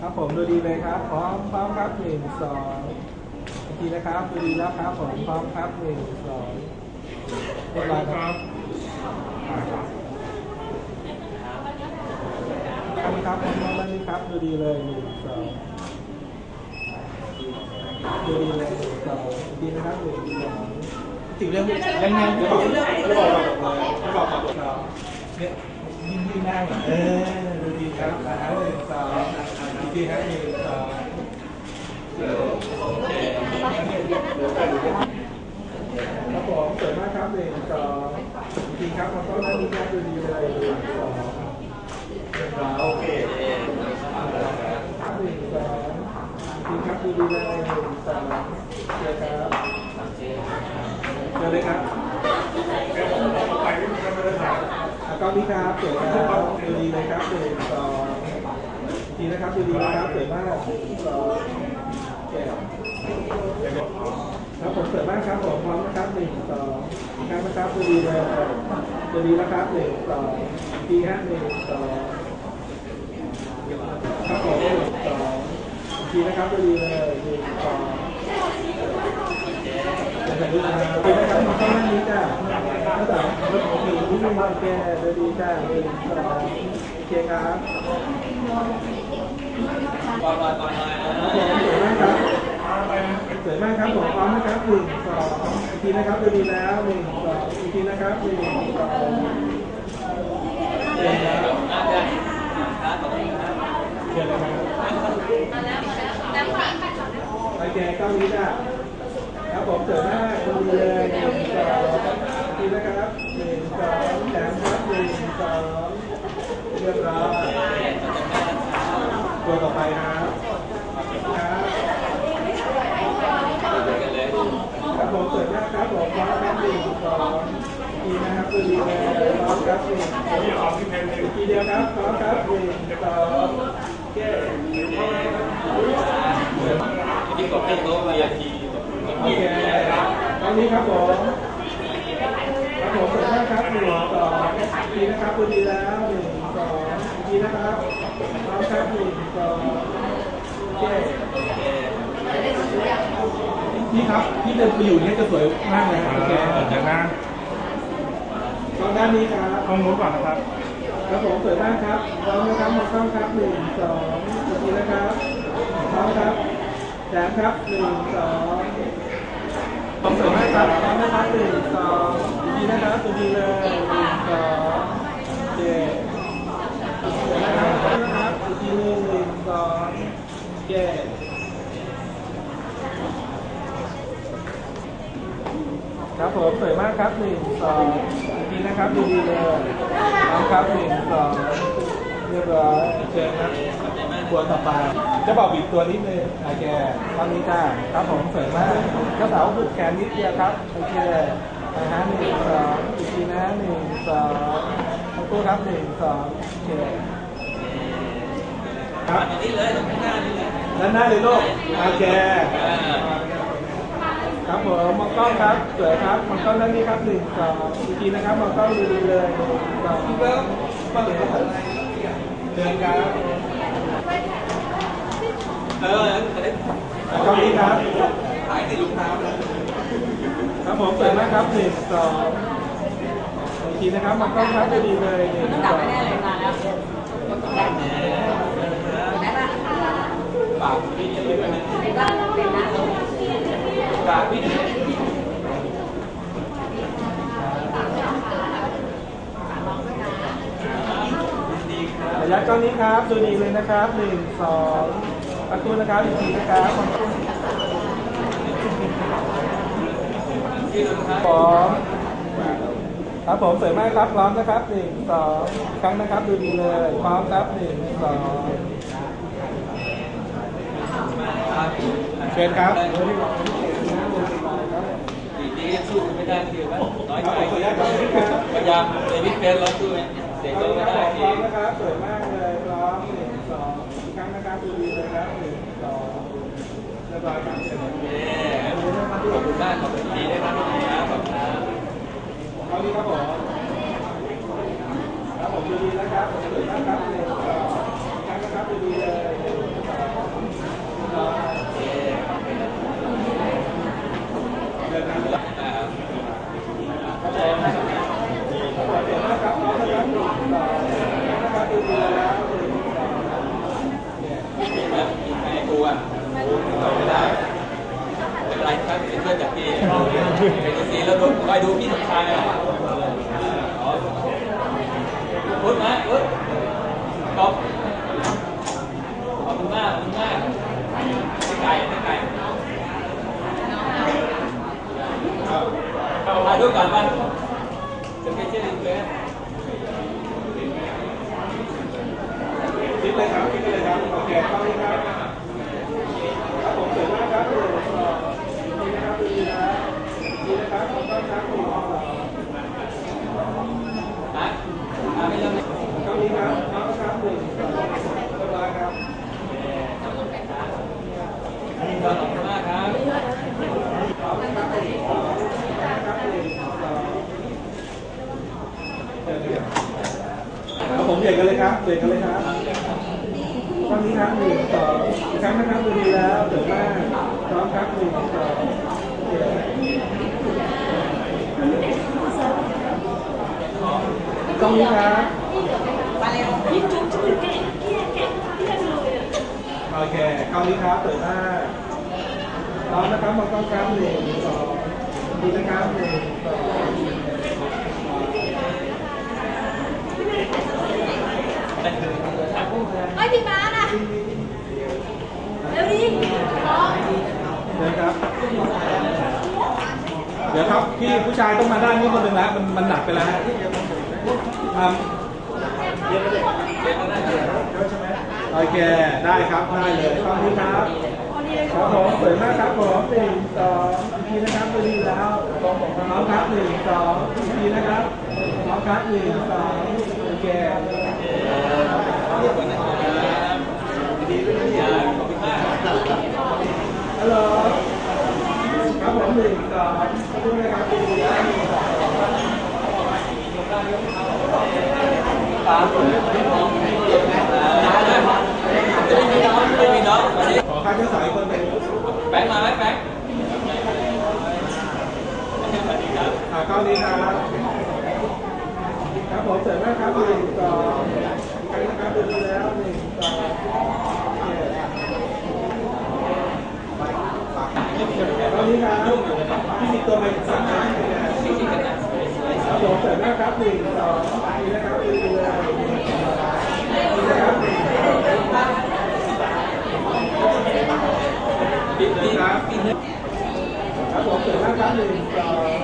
ครับผมดูดีเลยครับพร้อมพร้อมครับหนึ่งสองอีกทีนะครับดูดีแล้วครับผมพร้อมครับหนึ่งสองเรียบร้อยครับครับครับพร้อมแล้วนี่ครับดูดีเลยหนึ่งสองดูดีเลยหนึ่งสองอีกทีนะครับหนึ่งสองติดเรื่องยังไงเดี๋ยวบอกเดี๋ยวบอกเลยเดี๋ยวบอกกับเราเนี่ยยิ่งยิ่งนั่งเออ ครับหนึ่งสองอีกทีครับหนึ่งสองครับผมสวยมากครับหนึ่งสองจริงครับมันก็น่าดีมากดูดีเลยหนึ่งสองโอเคครับหนึ่งสองจริงครับดูดีเลยหนึ่งสองเจอครับเจอเลยครับแล้วก็นี่ครับสวยครับดูดีเลยครับหนึ่งสอง ทีนะครับดูดีนะครับสวยมากครับผมเสริมางครับผมพร้อมนะครับหนึ่งสองครับนะครับดูดีเลยดูดีแล้วครับหนึ่งสองทีฮะหนึ่งสองครับผมหนึ่งสองทีนะครับดูดีเลยหนึ่งสองทีนะครับมันต้องนั่นนี้จ้ะก็สามรถผมมีที่มีมาแก่ดูดีจ้ะหนึ่งสองโอเคครับ สวยมากครับสวยมากครับผมพร้อมนะครับหนึ่งสองอีกทีนะครับดูดีแล้วหนึ่งสองอีกทีนะครับหนึ่งสองเชิญเลยครับโอเคเก้านี้จ้ะครับผมสวยมากดูดีเลยหนึ่งสองอีกทีนะครับหนึ่งสองแถมครับหนึ่งสองเรียบร้อย ตัวต่อไปนะครับครับครับผมเปิดหน้าครับผมพร้อมครับหนึ่งสองทีนะครับคือดีเลยพร้อมครับหนึ่งทีเดียวครับพร้อมครับหนึ่งสองเก้ที่กดให้โต๊ะ VIP โอเคตอนนี้ครับผมครับผมเปิดหน้าครับหนึ่งสองทีนะครับคือดีแล้วหนึ่งสองทีนะครับพร้อมครับหนึ่งสอ พี่ครับที่เดินไปอยู่เนี่ยจะสวยมากเลยครับโอเคเดี๋ยวนะตอนด้านนี้ครับต้องรู้ก่อนนะครับครับผมเปิดบ้านครับพร้อมนะครับมองกล้องครับหนึ่งสองอีกทีนะครับพร้อมครับแถมครับหนึ่งสองผมเปิดบ้านครับพร้อมนะครับหนึ่งสองอีกทีนะครับตัวดีเลยหนึ่งสองเจ็ดเดี๋ยวนะครับพร้อมนะครับอีกทีหนึ่งหนึ่งสอง ครับผมสวยมากครับหนึ่งสองอีกทีนะครับดูดีเลยพร้อมครับหนึ่งสองเรียบร้อยเชิญครับตัวต่อไปจะบอกบีบตัวนิดนึงโอเคตอนนี้จ้าครับผมสวยมากเจ้าสาวผูกแขนนิดเดียวครับโอเคนะฮะหนึ่งสองอีกทีนะหนึ่งสองทั้งคู่ครับหนึ่งสองโอเค ครับอันนี้เลยตรงข้างหน้านี่เลยด้านหน้าเลยลูกโอเคครับผมมองกล้องครับสวยครับมองกล้องด้านนี้ครับหนึ่งสองอีกทีนะครับมองกล้องดูดีเลยหนึ่งสองเริ่มมาเลยครับเชิญครับเออจะได้แล้วก็นี้ครับหายติดรองเท้าครับผมสวยมากครับหนึ่งสองอีกทีนะครับมองกล้องครับดูดีเลยหนึ่งสองปากพี่จะเลยนะปากพี่ระยะก้องนี้ครับดูดีเลยนะครับหนึ่งสองประตูนะครับอีกทีนะครับมองกล้องที่รองเท้าพร้อมครับผมสวยมากครับพร้อมนะครับหนึ่งสองครั้งนะครับดูดีเลยพร้อมครับหนึ่งสอง ชิญครับดีดีสู้ไม่ได้คือว่าน้อยใจพยายามในวิกเพนเราสู้เสียพใจร้อมไม่นะครับได้ผมพทีร้อมนะครับสวยมากเลยพร้อมหนึ่งสองอีกครั้งนะครับดูดีเลยครับหนึ่งสองเรียบร้อยครับเสร็จแล้วเย้ขอบคุณมากขอบคุณดีด้วยนะครับขอบคุณครับเอาดีครับผมครับผมดูดีนะครับสวยมากครับหนึ่งสองอีกครัู้พี่สมชาอ่อยพุทธนะพุทธก๊อฟขอบคุณมากขอบคุณมากไม่ไกลไม่ไกลถ่ายรูปก่อนบ้างจะไม่เชื่อเลยคิดเลยครับคิดเลยครับโอเคเข้าเลยครับ ด็กกันเลยครับครับตอนนี้ครับหนึ่งสองอีกครั้งนะครับดูดีแล้วเดี๋ยวมากพร้อมครับหนึ่งสองตรงนี้ครับพี่จุ๊บจุ๊บแกะแกะแกะเรียกเลยโอเคคราวนี้ครับเปิดหน้าพร้อมนะครับมองกล้องครับหนึ่งสองดีนะครับหนึ่งสอง ไอ้พี่ม้านะเร็วดิน้องเดินครับ เดี๋ยวครับ พี่ผู้ชายต้องมาด้านนี้คนหนึ่งแล้ว มันมันหนักไปแล้วฮะทำโอเค ได้ครับ ได้เลยตอนนี้ครับครับผมสวยมากครับผมหนึ่งสองอีกทีนะครับดูดีแล้วพร้อมครับหนึ่งสองอีกทีนะครับพร้อมครับหนึ่งสองโอเค ขอบคุณนะครับดีด้วยนะขอบคุณมาก ฮัลโหล ครับผมหนึ่งสองขอบคุณนะครับดูดีแล้วหนึ่งสองตามผมไม่มองไม่มีน้องไม่มีน้องวันนี้ ขอ ค่าเจ้าสาวอีกคนหนึ่งแบงค์มาไหมแบงค์สวัสดีครับอ่าเข้านี้ครับครับผมเสร็จแล้วครับหนึ่งสองใครนะครับหนึ่งสองเข้านี้ครับพี่มีตัวใหม่สั่งมาให้นะจริงๆกันนะสวยครับผมเสร็จแล้วครับหนึ่งสอดีนะครับดูดีเลยดีนะครับหนึ่งสองๆบิ๊กบิ๊กบิ๊กครับผมเสร็จแล้วครับหนึ่งสอง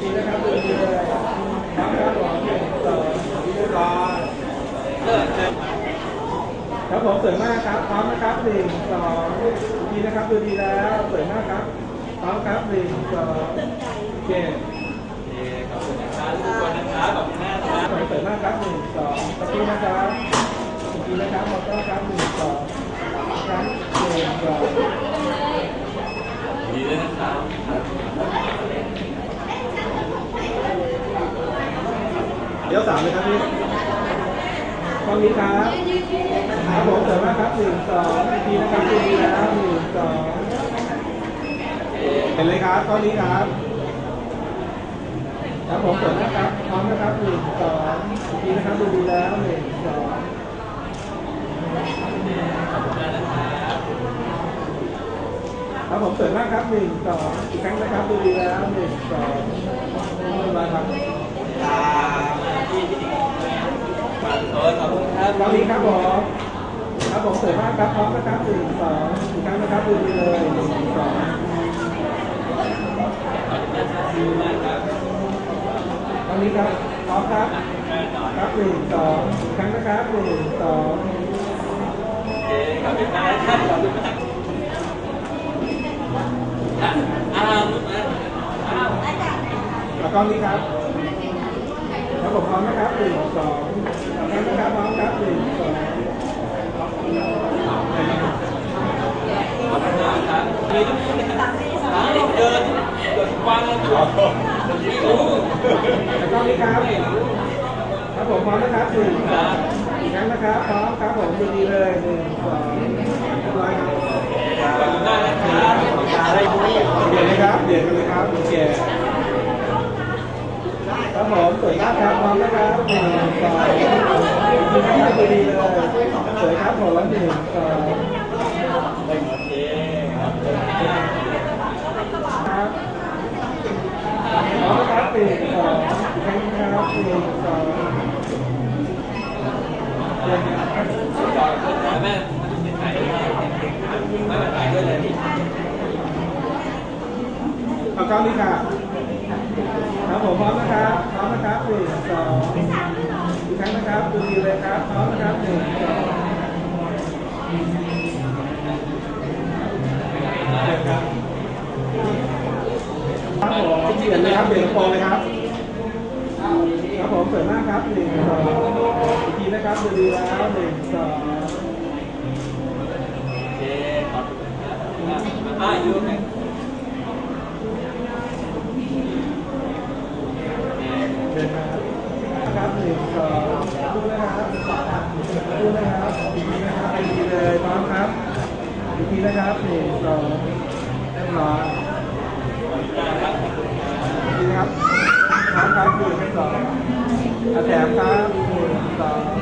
ดีนะครับดูดีเลยครับครับผมหนึ่งสองดีเรียบร้อยเลิกเลิก ครับผมสวยมากครับพร้อมนะครับหนึ่งสองดีนะครับดูดีแล้วสวยมากครับพร้อมครับหนึ่งสองโอเคขอบคุณนะครับทุกคนนะครับขอบคุณมากนะครับสวยมากครับหนึ่งสองตะกี้นะครับอีกทีนะครับมอเตอร์ครับหนึ่งสองครั้งหนึ่งสองดีด้วยนะครับเดี๋ยวสามเลยครับพี่ตอนนี้ครับ ครับผมสวยมากครับหนึ่งสองอีกทีนะครับดูดีแล้วหนึ่งสองเห็นเลยครับตอนนี้ครับ ครับผมเปิดนะครับพร้อมนะครับหนึ่งสองอีกทีนะครับดูดีแล้วหนึ่งสองครับผมเปิดมากครับหนึ่งสองอีกครั้งนะครับดูดีแล้วหนึ่งสองเรียบร้อยครับฝากโซนขอบคุณครับตอนนี้ครับผม ครับผมเปิดมากครับพร้อมนะครับหนึ่งสองอีกครั้งนะครับดูดีเลยหนึ่งสองตอนนี้ครับพร้อมครับครับหนึ่งสองครั้งนะครับหนึ่งสองขอบคุณครับขอบคุณมากอ้าวอ้าวแล้วก็นี้ครับครับผมพร้อมนะครับหนึ่งสองนะครับพร้อมครับหนึ่งสอง ขอบคุณมากครับมีทุกคนนะครับเดินเดิ นวางแล้วองนี้ครับครับผมพร้อมนะครับหนึ่งอีกครั้งนะครับพร้อมครับผมดูดีเลยหนึ่งสองเรียบร้อยครับขอบคุณมากนะครับเดี๋ยวนะครับเดี๋ยวกันเลยครับโอเคครับผมสวยมากครับพร้อมนะครับหนึ่งสองดูนะครับดูดีเลยสวยครับผมหนึ่งสอง โอเคครับ ครับพ ร้อมนะครับหนึ่งสองครั้งครับหนึ่งสองคเชิญครับแม่ถ่ายไม่มาถ่ายด้วยเลยเอากล้องนี้ค่ะครับผมพร้อมนะครับพร้อมนะครับหนึ่งสองอีกครั้งนะครับดูดีเลยครับพร้อมนะครับหนึ่งสอง ลี่ยนเลยครับเปลี่ยนกระโปรงเลยครับครับผมสวยมากครับหนึ่งสองอีกทีนะครับดูดีแล้วหนึ่งสองโอเคขอบอ่าอยู่ไหนเชิญนะครับครับหนึ่งสองดูนะครับดูนะครับอีกทีนะครับอีกทีเลยพร้อมครับอีกทีนะครับหนึ่งสองเรียบร้อย Apa?